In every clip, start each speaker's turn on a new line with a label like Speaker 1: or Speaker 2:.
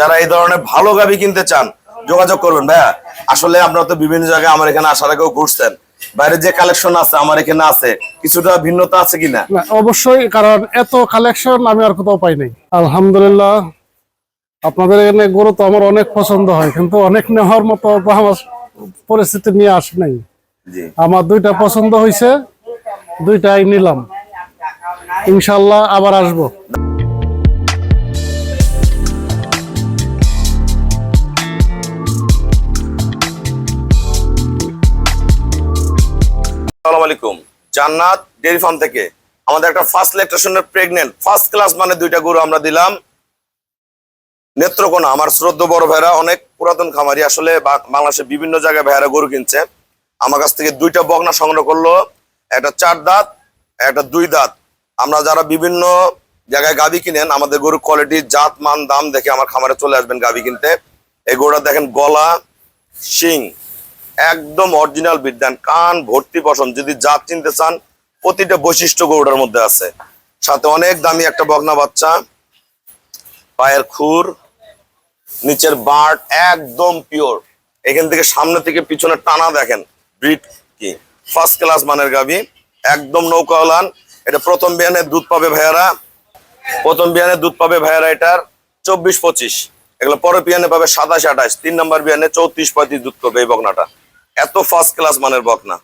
Speaker 1: যারা এই ধরনের ভালো গাবি কিনতে চান যোগাযোগ করবেন ভাইয়া। আসলে আপনারা তো বিভিন্ন জায়গায় আমার এখানে আসার আগেও ঘুরছেন। বাইরে যে কালেকশন আছে আমার এখানে আছে। কিছুটা ভিন্নতা আছে কিনা?
Speaker 2: অবশ্যই কারণ এত কালেকশন আমি আর কোথাও পাই নাই। আলহামদুলিল্লাহ আপনাদের এখানে গরু তো আমার অনেক পছন্দ হয় কিন্তু অনেক নেওয়ার মতো আমার পরিস্থিতি নিয়ে আসে নাই। আমার দুইটা পছন্দ হয়েছে দুইটাই নিলাম। ইনশাল্লাহ আবার আসব।
Speaker 1: আলাইকুম। জান্নাত ডেয়ারি ফার্ম থেকে আমাদের একটা ফার্স্ট ল্যাকটেশনের প্রেগনেন্ট ফার্স্ট ক্লাস মানে দুইটা গরু আমরা দিলাম। নেত্রকোনা, আমার শ্রদ্ধ বড় ভাইরা, অনেক পুরাতন খামারি, আসলে বাংলাদেশের বিভিন্ন জায়গায় ভাইরা গরু কিনছে। আমার কাছ থেকে দুইটা বগনা সংগ্রহ করল, একটা চার দাঁত, একটা দুই দাঁত। আমরা যারা বিভিন্ন জায়গায় গাবি কিনেন, আমাদের গরুর কোয়ালিটি জাত, মান, দাম দেখে আমার খামারে চলে আসবেন গাবি কিনতে। এই গরুটা দেখেন গলা, শিং। একদম অরিজিনাল বিদ্যান, কান ভর্তি পছন্দ যদি জাত চিনতে চান, প্রতিটা বৈশিষ্ট্য গরুটার মধ্যে আছে। সাথে অনেক দামি একটা বগনা বাচ্চা, পায়ের খুর, নিচের বাট, একদম পিওর এখান থেকে সামনে থেকে পিছনে টানা দেখেন ব্রিড কি? ফার্স্ট ক্লাস মানের গাবি, একদম নৌকা হলান এটা প্রথম বিয়ানে দুধ পাবে ভাইয়ারা। প্রথম বিয়ানে দুধ পাবে ভাইয়ারা এটার চব্বিশ পঁচিশ। এগুলো পরে বিয়ানে পাবে সাতাশ আঠাশ। তিন নম্বর বিয়ানে চৌত্রিশ পঁয়ত্রিশ দুধ পাবে এই বকনাটা এত ফার্স্ট ক্লাস মানের বক না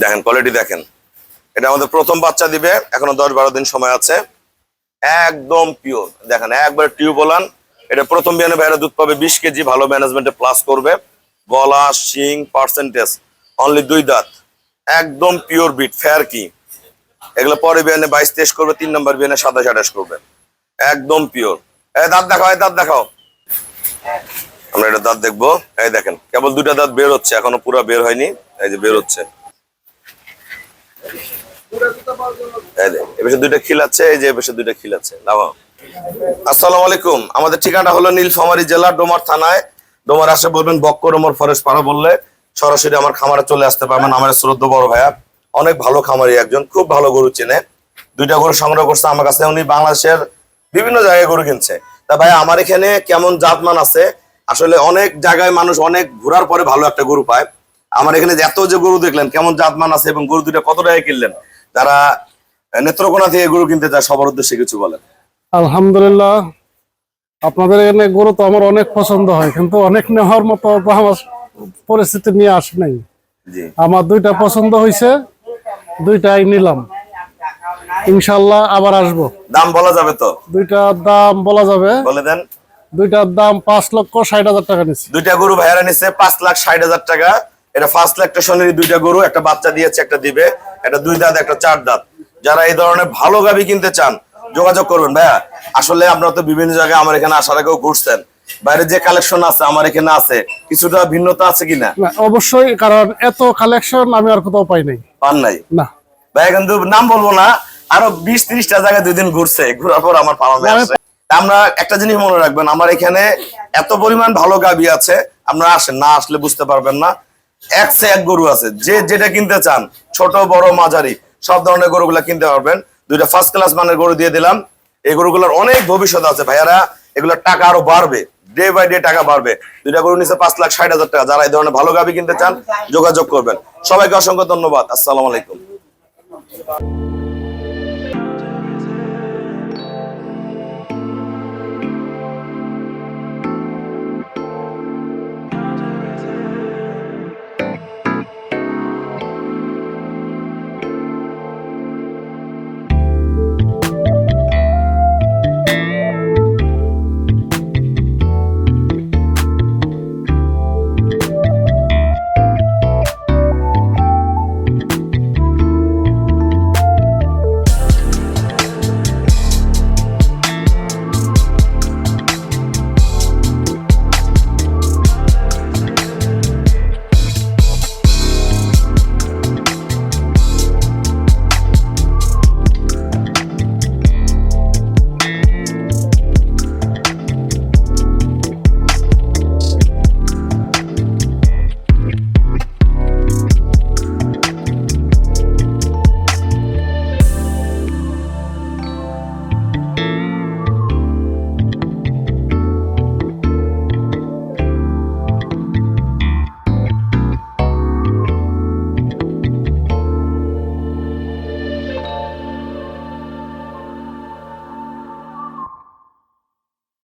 Speaker 1: দেখেন কোয়ালিটি দেখেন। এটা আমাদের প্রথম বাচ্চা দিবে, এখনও দশ বারো দিন সময় আছে। একদম পিওর দেখেন, একবার টিউব বলান এটা প্রথম বিয়ানে বাইরে দুধ পাবে বিশ কেজি, ভালো ম্যানেজমেন্টে প্লাস করবে। গলা, শিং পার্সেন্টেজ অনলি দুই দাঁত। একদম পিওর বিট ফেয়ার কি? এগুলো পরে বিয়ানে বাইশ তেইশ করবে, তিন নম্বর বিয়ানে সাতাশ আঠাশ করবে। একদম পিওর দাঁত দেখাও দাঁত দেখাও। আমরা এটা দাঁত দেখব। এই দেখেন, কেবল দুইটা দাঁত বের হচ্ছে, এখনও পুরো বের হয়নি। এই যে বের হচ্ছে। দুইটা এই যে এ পাশে দুইটা আলাইকুম। আমাদের ঠিকানা হলো নীলফামারী জেলা, ডোমার থানায়। ডোমার আসে বলবেন, বক্কর ওমর ফরেস্ট পাড়া বললে, সরাসরি আমার খামারে চলে আসতে পারবেন আমার শ্রদ্ধ বড় ভাইয়া। অনেক ভালো খামারি একজন, খুব ভালো গরু চেনে। দুইটা গরু সংগ্রহ করছে আমার কাছে, উনি বাংলাদেশের বিভিন্ন জায়গায় গরু কিনছে। তা ভাই আমার এখানে কেমন জাতমান আছে? আসলে অনেক জায়গায় মানুষ অনেক ঘোরার পরে ভালো একটা গরু পায়। আমার এখানে এত যে গরু দেখলেন কেমন জাতমান আছে এবং গরু দুইটা কত টাকায় কিনলেন তারা নেত্রকোনা থেকে গরু কিনতে চায় সবার উদ্দেশ্যে কিছু বলেন।
Speaker 2: আলহামদুলিল্লাহ আপনাদের এখানে গরু তো আমার অনেক পছন্দ হয় কিন্তু অনেক নেওয়ার মতো আমার পরিস্থিতি নিয়ে আসে নাই। আমার দুইটা পছন্দ হয়েছে দুইটাই নিলাম। ইনশাল্লাহ আবার আসব।
Speaker 1: দাম বলা যাবে তো?
Speaker 2: দুইটা দাম বলা যাবে।
Speaker 1: বলে দেন।
Speaker 2: দুইটার দাম পাঁচ লক্ষ ষাট হাজার টাকা নিচ্ছি।
Speaker 1: দুইটা গরু ভাইয়ারা নিচ্ছে পাঁচ লাখ ষাট হাজার টাকা। এটা ফার্স্ট ল্যাকটেশনের দুইটা গরু একটা বাচ্চা দিয়েছে একটা দিবে। একটা দুই দাঁত একটা চার দাঁত। যারা এই ধরনের ভালো গাবি কিনতে চান যোগাযোগ করবেন। ভাইয়া আসলে আপনারা তো বিভিন্ন জায়গায় আমার এখানে আসার আগেও ঘুরছেন। বাইরে যে কালেকশন আছে আমার এখানে আছে। কিছুটা ভিন্নতা আছে কিনা?
Speaker 2: অবশ্যই কারণ এত কালেকশন আমি আর কোথাও পাই নাই।
Speaker 1: পান নাই?
Speaker 2: না।
Speaker 1: ভাইয়া কিন্তু নাম বলব না আরও বিশ ত্রিশটা জায়গায় দুই দিন ঘুরছে। ঘোরার পর আমার ফার্মে আসে আমরা একটা জিনিস মনে রাখবেন, আমার এখানে এত পরিমাণ ভালো গাবি আছে, আপনারা আসেন, না আসলে বুঝতে পারবেন না। এক সে এক গরু আছে, যে যেটা কিনতে চান, ছোট, বড়, মাঝারি, সব ধরনের গরুগুলা কিনতে পারবেন। দুইটা ফার্স্ট ক্লাস মানের গরু দিয়ে দিলাম। এই গরুগুলোর অনেক ভবিষ্যৎ আছে, ভাইয়ারা, এগুলোর টাকা আরও বাড়বে ডে বাই ডে টাকা বাড়বে। দুইটা গরু নিচে পাঁচ লাখ, ষাট হাজার টাকা, যারা এই ধরনের ভালো গাবি কিনতে চান, যোগাযোগ করবেন। সবাইকে অসংখ্য ধন্যবাদ, আসসালামু আলাইকুম।